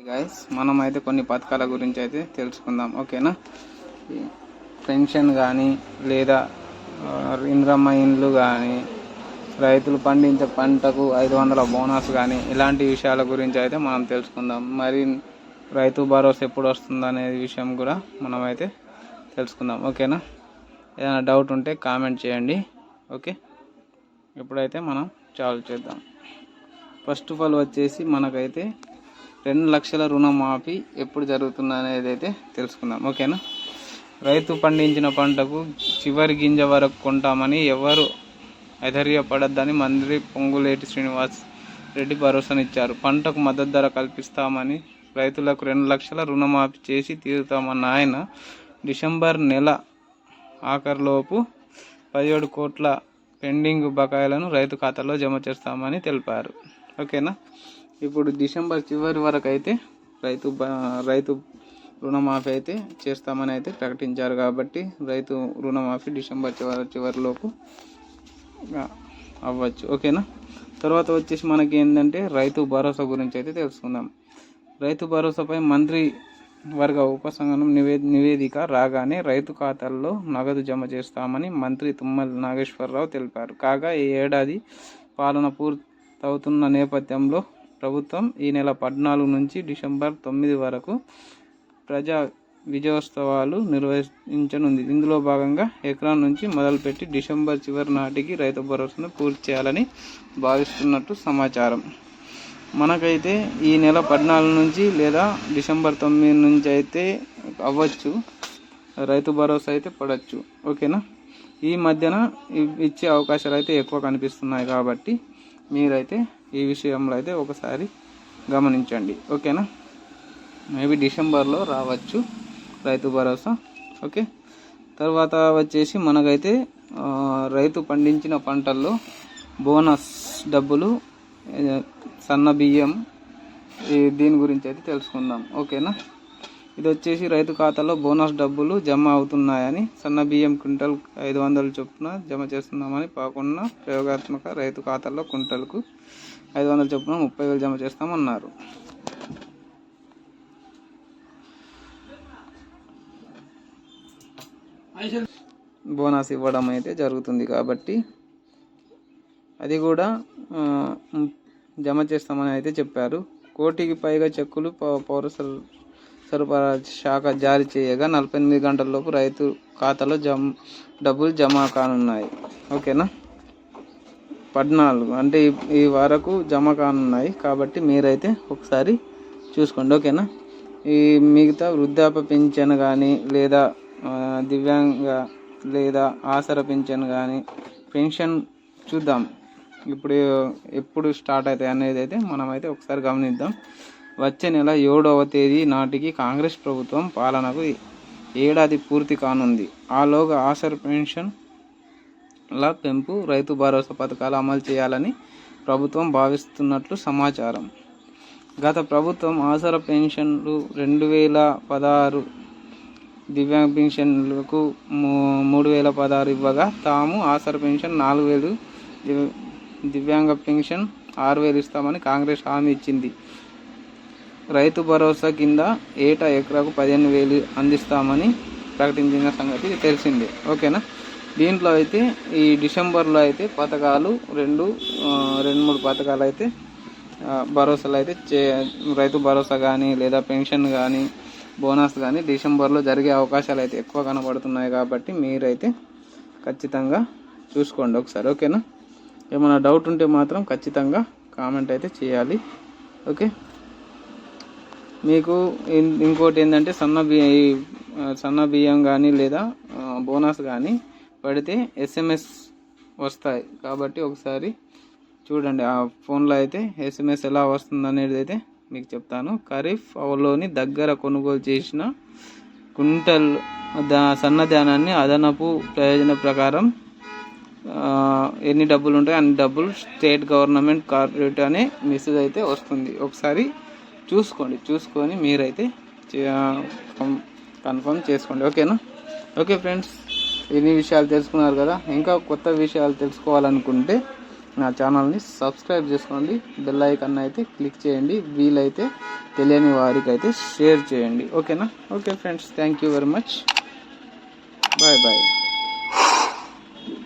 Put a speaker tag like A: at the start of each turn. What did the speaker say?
A: Guys మనం అయితే కొన్ని పథకాల గురించి అయితే తెలుసుకుందాం ఓకేనా? పెన్షన్ కానీ లేదా ఇంద్రమ్మ ఇండ్లు కానీ రైతులు పండించే పంటకు ఐదు వందల బోనస్ కానీ ఇలాంటి విషయాల గురించి అయితే మనం తెలుసుకుందాం. మరి రైతు భరోసా ఎప్పుడు వస్తుంది అనే విషయం కూడా మనం అయితే తెలుసుకుందాం ఓకేనా? ఏదైనా డౌట్ ఉంటే కామెంట్ చేయండి ఓకే? ఇప్పుడైతే మనం చాలు చేద్దాం. ఫస్ట్ ఆఫ్ ఆల్ వచ్చేసి మనకైతే రెండు లక్షల రుణమాఫీ ఎప్పుడు జరుగుతుంది అనేది అయితే తెలుసుకుందాం. ఓకేనా? రైతు పండించిన పంటకు చివరి గింజ వరకు కొంటామని ఎవరు ఐధర్యపడద్దని మంత్రి పొంగులేటి శ్రీనివాస్ రెడ్డి భరోసానిచ్చారు. పంటకు మద్దతు ధర కల్పిస్తామని రైతులకు రెండు లక్షల రుణమాఫీ చేసి తీరుతామన్న ఆయన డిసెంబర్ నెల ఆఖరిలోపు పదిహేడు కోట్ల పెండింగ్ బకాయిలను రైతు ఖాతాలో జమ చేస్తామని తెలిపారు. ఓకేనా? ఇప్పుడు డిసెంబర్ చివరి వరకు అయితే రైతు బ- రైతు రుణమాఫీ అయితే చేస్తామని అయితే ప్రకటించారు కాబట్టి రైతు రుణమాఫీ డిసెంబర్ చివరి చివరిలోపు అవ్వచ్చు. ఓకేనా? తర్వాత వచ్చేసి మనకి ఏంటంటే రైతు భరోసా గురించి అయితే తెలుసుకుందాం. రైతు భరోసాపై మంత్రి వర్గ ఉపసంఘం నివే నివేదిక రాగానే రైతు ఖాతాల్లో నగదు జమ చేస్తామని మంత్రి తుమ్మల నాగేశ్వరరావు తెలిపారు. కాగా ఈ ఏడాది పాలన పూర్తవుతున్న నేపథ్యంలో ప్రభుత్వం ఈ నెల పద్నాలుగు నుంచి డిసెంబర్ తొమ్మిది వరకు ప్రజా విజయోత్సవాలు నిర్వహించనుంది. ఇందులో భాగంగా ఎకరా నుంచి మొదలుపెట్టి డిసెంబర్ చివరి నాటికి రైతు భరోసాను పూర్తి చేయాలని భావిస్తున్నట్టు సమాచారం. మనకైతే ఈ నెల పద్నాలుగు నుంచి లేదా డిసెంబర్ తొమ్మిది నుంచి అయితే అవ్వచ్చు. రైతు భరోసా అయితే పడవచ్చు ఓకేనా? ఈ మధ్యన ఇచ్చే అవకాశాలు అయితే ఎక్కువ కనిపిస్తున్నాయి కాబట్టి మీరైతే ఈ విషయంలో అయితే ఒకసారి గమనించండి. ఓకేనా? మేబీ డిసెంబర్లో రావచ్చు రైతు భరోసా. ఓకే? తర్వాత వచ్చేసి మనకైతే రైతు పండించిన పంటల్లో బోనస్ డబ్బులు సన్న బియ్యం ఈ దీని గురించి అయితే తెలుసుకుందాం. ఓకేనా? ఇది వచ్చేసి రైతు ఖాతాలో బోనస్ డబ్బులు జమ అవుతున్నాయని సన్న బియ్యం క్వింటల్ ఐదు వందల చొప్పున జమ చేస్తున్నామని పాకున్న ప్రయోగాత్మక రైతు ఖాతాలో క్వింటల్కు ఐదు వందల చొప్పున ముప్పై వేలు జమ చేస్తామన్నారు. బోనస్ ఇవ్వడం అయితే జరుగుతుంది కాబట్టి అది కూడా జమ చేస్తామని అయితే చెప్పారు. కోటికి పైగా చెక్కులు పౌ- పౌర సరఫరా శాఖ జారీ చేయగా నలభై ఎనిమిది గంటలలోపు రైతు ఖాతాలో జమ డబ్బులు జమ కానున్నాయి. ఓకేనా? పద్నాలుగు అంటే ఈ- వరకు జమ కానున్నాయి కాబట్టి మీరైతే ఒకసారి చూసుకోండి. ఓకేనా? ఈ మిగతా వృద్ధాప్య పింఛన్ కానీ లేదా దివ్యాంగ లేదా ఆసర పింఛన్ కానీ పెన్షన్ చూద్దాం. ఇప్పుడు ఎప్పుడు స్టార్ట్ అవుతాయి అనేది అయితే మనమైతే ఒకసారి గమనిద్దాం. వచ్చే నెల ఏడవ తేదీ నాటికి కాంగ్రెస్ ప్రభుత్వం పాలనకు ఏడాది పూర్తి కానుంది. ఆలోగా ఆసర్ పెన్షన్ల పెంపు రైతు భరోసా పథకాలు అమలు చేయాలని ప్రభుత్వం భావిస్తున్నట్లు సమాచారం. గత ప్రభుత్వం ఆసర పెన్షన్లు రెండు వేల పదహారు దివ్యాంగ పెన్షన్లకు మూ- మూడు వేల పదహారు ఇవ్వగా తాము ఆసర పెన్షన్ నాలుగు వేలు దివ్యాంగ పెన్షన్ ఆరు వేలు ఇస్తామని కాంగ్రెస్ హామీ ఇచ్చింది. రైతు భరోసా కింద ఏటా ఎకరాకు పదిహేను వేలు అందిస్తామని ప్రకటించిన సంగతి తెలిసిందే. ఓకేనా? దీంట్లో అయితే ఈ డిసెంబర్లో అయితే పథకాలు రెండు రెండు మూడు పథకాలు అయితే భరోసాలు అయితే చే రైతు భరోసా కానీ లేదా పెన్షన్ కానీ బోనస్ కానీ డిసెంబర్లో జరిగే అవకాశాలు అయితే ఎక్కువ కనబడుతున్నాయి కాబట్టి మీరైతే ఖచ్చితంగా చూసుకోండి ఒకసారి. ఓకేనా? ఏమైనా డౌట్ ఉంటే మాత్రం ఖచ్చితంగా కామెంట్ అయితే చేయాలి. ఓకే? మీకు ఇంకోటి ఏంటంటే సన్న బియ్యం ఈ, సన్న బియ్యం కానీ లేదా బోనస్ కానీ పడితే ఎస్ఎంఎస్ వస్తాయి. కాబట్టి ఒకసారి చూడండి ఆ ఫోన్లో అయితే ఎస్ఎంఎస్ ఎలా వస్తుంది అనేది అయితే మీకు చెప్తాను. ఖరీఫ్ అవలోని దగ్గర కొనుగోలు చేసిన కుంటల్ దా సన్న ధ్యానాన్ని అదనపు ప్రయోజన ప్రకారం ఎన్ని డబ్బులు ఉంటాయి అన్ని డబ్బులు స్టేట్ గవర్నమెంట్ కార్పొరేట్ అనే మెసేజ్ అయితే వస్తుంది. ఒకసారి చూసుకోండి చూసుకొని మీరైతే కన్ఫర్మ్ చేసుకోండి ఓకేనా? ఓకే ఫ్రెండ్స్ ఎన్ని విషయాలు తెలుసుకున్నారు కదా? ఇంకా కొత్త విషయాలు తెలుసుకోవాలనుకుంటే నా ఛానల్ని సబ్స్క్రైబ్ చేసుకోండి బెల్ ఐకన్ అయితే క్లిక్ చేయండి వీలైతే తెలియని వారికి అయితే షేర్ చేయండి ఓకేనా? Okay friends thank you very much. Bye bye.